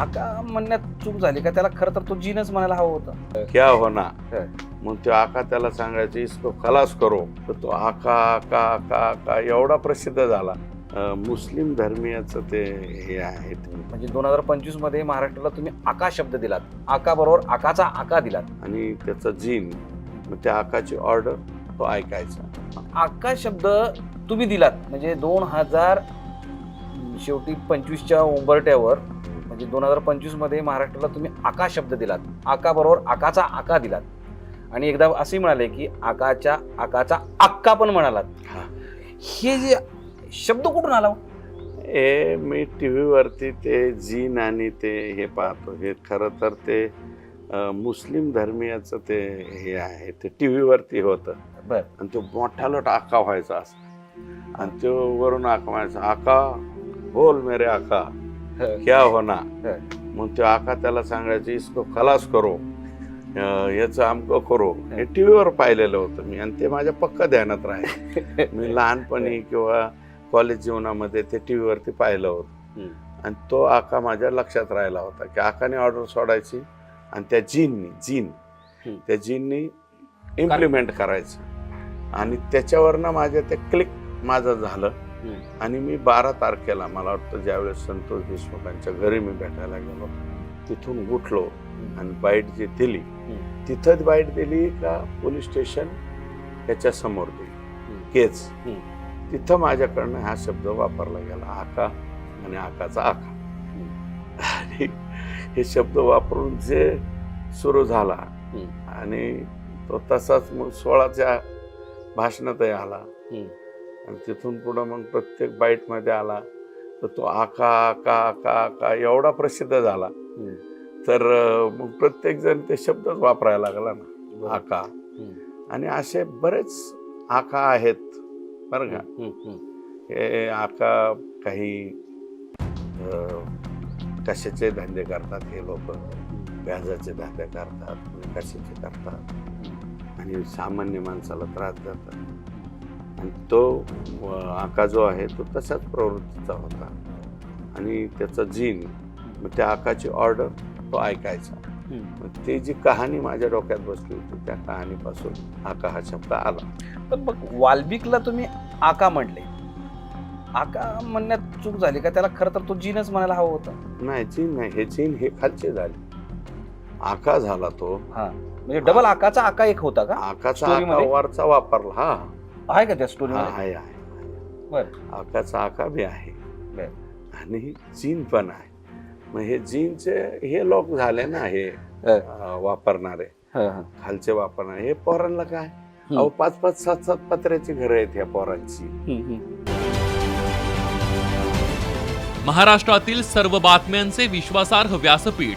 आका म्हणण्यात चूक झाली का त्याला खरं तर तो जीनच म्हणायला हवं होतं. क्या होना. मग तो आका त्याला सांगायचं इसको खलास करो. तर तो आका आका आका आका एवढा प्रसिद्ध झाला. अं, मुस्लिम धर्मियाचं ते हे आहे ते. म्हणजे दोन हजार पंचवीसमध्ये महाराष्ट्राला तुम्ही आका शब्द दिलात. आका बरोबर आकाचा आका दिलात. आणि त्याचं जीन मग त्या आकाची ऑर्डर तो ऐकायचा. आका शब्द तुम्ही दिलात. म्हणजे दोन हजार शेवटी पंचवीसच्या उंबरट्यावर म्हणजे दोन हजार पंचवीसमध्ये महाराष्ट्राला तुम्ही आका शब्द दिलात. आका बरोबर आकाचा आका दिलात. आणि एकदा असे म्हणाले की आकाच्या आकाचा आक्का पण म्हणालात. हा. हे जे शब्द कुठून आला हो? हे मी टी व्हीवरती ते जीन आणि ते हे पाहतो. हे खरं तर ते मुस्लिम धर्मियाचं ते हे आहे. ते टी व्हीवरती होतं. बर. आणि तो मोठा लोट आका व्हायचा असं आणि तो वरून आका व्हायचा आका बोल मेरे आका. क्या होना? मग तो आका त्याला सांगायचं इसको खलास करो. याचं आमकं करो. हे. टी व्हीवर पाहिलेलं होतं मी आणि ते माझ्या पक्का ध्यानात राहील. मी लहानपणी किंवा कॉलेज जीवनामध्ये ते टी व्हीवरती पाहिलं होतं. आणि तो आका माझ्या लक्षात राहिला होता की आकाने ऑर्डर सोडायची आणि त्या जीननी जीन. त्या जीननी इम्प्लिमेंट करायचं. आणि त्याच्यावरनं माझ्या ते क्लिक माझं झालं. आणि मी बारा तारखेला मला वाटतं ज्यावेळेस संतोष देशमुखांच्या घरी मी भेटायला गेलो तिथून उठलो आणि बाईट जी दिली तिथंच बाईट दिली का पोलीस स्टेशन? त्याच्यासमोर दिली. केच. तिथं माझ्याकडनं हा शब्द वापरला गेला आका आणि आकाचा आका. आणि हे शब्द वापरून जे सुरू झाला आणि तो तसाच मग सोळाच्या भाषणातही आला. आणि तिथून पुढं मग प्रत्येक बाईटमध्ये आला. तर तो आका आका आका आका एवढा प्रसिद्ध झाला. तर मग प्रत्येक जण ते शब्दच वापरायला लागला ना. आका. आणि असे बरेच आका आहेत. बरं का? हे आका काही कशाचे धंदे करतात हे लोक? व्याजाचे धंदे करतात कशाचे करतात. आणि सामान्य माणसाला त्रास देतात. आणि तो आका जो आहे तो तशाच प्रवृत्तीचा होता. आणि त्याचा जीन मग त्या आकाची ऑर्डर तो ऐकायचा. मग ती जी कहाणी माझ्या डोक्यात बसली होती त्या कहाणीपासून आका हा शब्द आला. पण मग वाल्मिकला तुम्ही आका म्हणले. आका म्हणण्यात चूक झाली का? त्याला खरं तर तो जीनच म्हणायला हवं होतं. नाही चीन नाही. हे चीन हे खालचे झाले. आका झाला तो. हा. म्हणजे डबल आकाचा आका एक होता का? आकाचा Story आका मध्ये? वरचा वापरला. हा. आहे का त्या स्टोरी हा आहे आहे बर. आकाचा आका बी आहे. बर. आणि जीन पण आहे. मग हे जीनचे हे लोक झाले ना हे अं, वापरणारे. खालचे वापरणारे. हे पोरांना काय? अहो पाच पाच सात सात पत्र्याची घरं आहेत ह्या पोरांची. महाराष्ट्रातील सर्व बातम्यांचे विश्वासार्ह व्यासपीठ